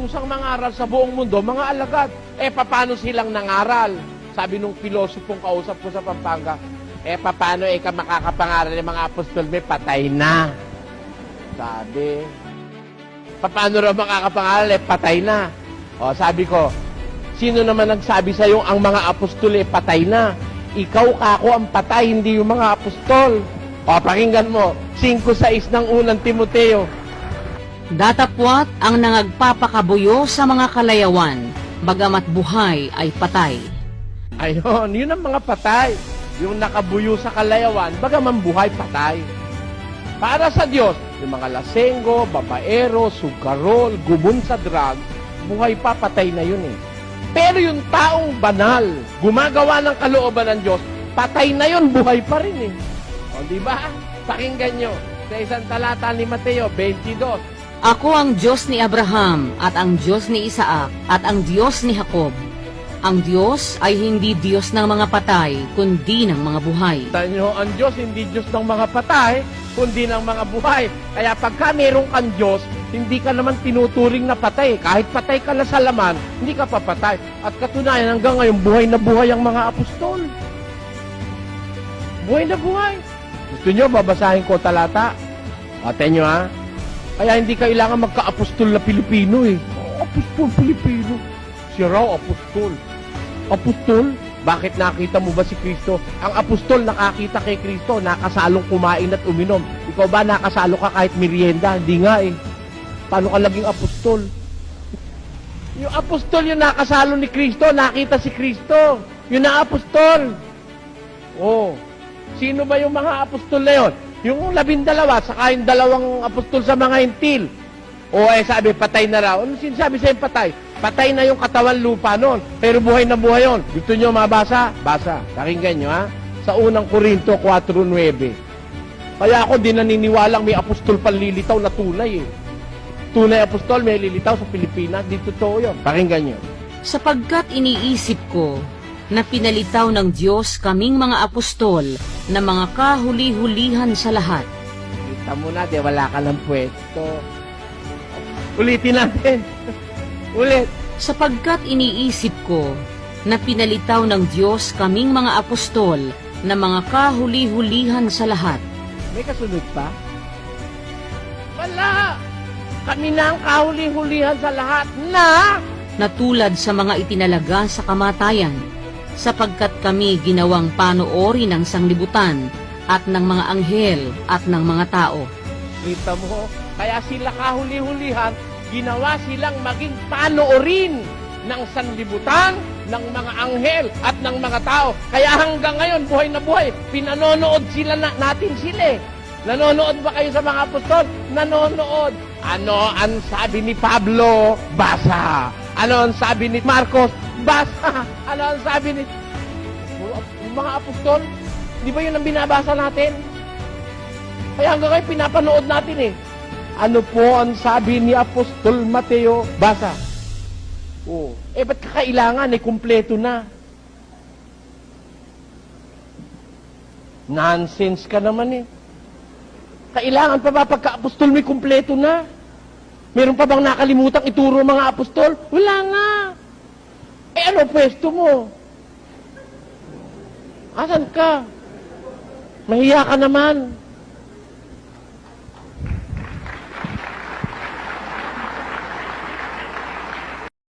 utusang mangaral sa buong mundo, mga alagad. Eh, paano silang nangaral? Sabi nung pilosopong kausap ko sa Pampanga, eh, paano eh ka makakapangaral ng mga apostol? May patay na. Sabi. Paano raw makakapangaral? Eh, patay na. O, sabi ko, sino naman nagsabi sa'yo ang mga apostol eh, patay na? Ikaw, kako, ang patay, hindi yung mga apostol. O, pakinggan mo, 5.6 ng unang Timoteo. Datapwat ang nangagpapakabuyo sa mga kalayawan, bagamat buhay ay patay. Ayun, yun ang mga patay. Yung nakabuyo sa kalayawan, bagaman buhay patay. Para sa Diyos, yung mga lasenggo, babaero, sugarol, gubon sa drugs, buhay pa, patay na yun eh. Pero yung taong banal, gumagawa ng kalooban ng Diyos, patay na yun, buhay pa rin eh. O, di ba? Pakinggan nyo, sa isang talata ni Mateo 22, Ako ang Diyos ni Abraham at ang Diyos ni Isaac at ang Diyos ni Jacob. Ang Diyos ay hindi Diyos ng mga patay, kundi ng mga buhay. Kita nyo, ang Diyos hindi Diyos ng mga patay, kundi ng mga buhay. Kaya pagka meron kang Diyos, hindi ka naman tinuturing na patay. Kahit patay ka na sa laman, hindi ka papatay. At katunayan, hanggang ngayon, buhay na buhay ang mga apostol. Buhay na buhay. Gusto nyo, babasahin ko talata? Ate nyo ha? Kaya hindi kailangan magka-apostol na Pilipino eh. Apostol Pilipino. Si raw apostol. Apostol? Bakit nakita mo ba si Kristo? Ang apostol nakakita kay Kristo, nakasalong kumain at uminom. Ikaw ba nakasalo ka kahit merienda? Hindi nga eh. Paano ka naging apostol? Yung apostol yung nakasalo ni Kristo, nakita si Kristo. Yun ang apostol. Oh. Sino ba yung mga apostol na yun? Yung labindalawa, saka yung dalawang apostol sa mga hintil. O eh sabi, patay na raw. Ano sinasabi sa patay? Patay na yung katawan lupa noon. Pero buhay na buhay yon. Gusto nyo mabasa? Basa. Pakinggan nyo ha. Sa unang Korinto 4.9. Kaya ako di naniniwalang may apostol panlilitaw na tunay eh. Tunay apostol may lilitaw sa Pilipinas. Di totoo yun. Pakinggan nyo. Sapagkat iniisip ko na pinalitaw ng Diyos kaming mga apostol na mga kahuli-hulihan sa lahat. Kita mo na, di wala ka ng pwesto. Ulitin natin. Ulit. Sapagkat iniisip ko na pinalitaw ng Diyos kaming mga apostol na mga kahuli-hulihan sa lahat. May kasunod pa? Wala! Kami na ang kahuli-hulihan sa lahat na na tulad sa mga itinalaga sa kamatayan, sapagkat kami ginawang panoorin ng sanglibutan at ng mga anghel at ng mga tao. Kita mo, kaya sila kahuli-hulihan, ginawa silang maging panoorin ng sanlibutan, ng mga anghel at ng mga tao. Kaya hanggang ngayon, buhay na buhay, pinanonood sila na, natin sila eh. Nanonood ba kayo sa mga apostol? Nanonood. Ano ang sabi ni Pablo? Basa. Ano ang sabi ni Marcos? Basa. Ano ang sabi ni yung mga apostol? Di ba yun ang binabasa natin? Kaya hanggang ngayon pinapanood natin eh. Ano po ang sabi ni Apostol Mateo? Basa. Oh. Eh, ba't kakailangan? Eh, kumpleto na. Nonsense ka naman eh. Kailangan pa ba pagka-apostol may kumpleto na? Meron pa bang nakalimutang ituro mga apostol? Wala nga. Ano pwesto mo? Asan ka? Mahiya ka naman.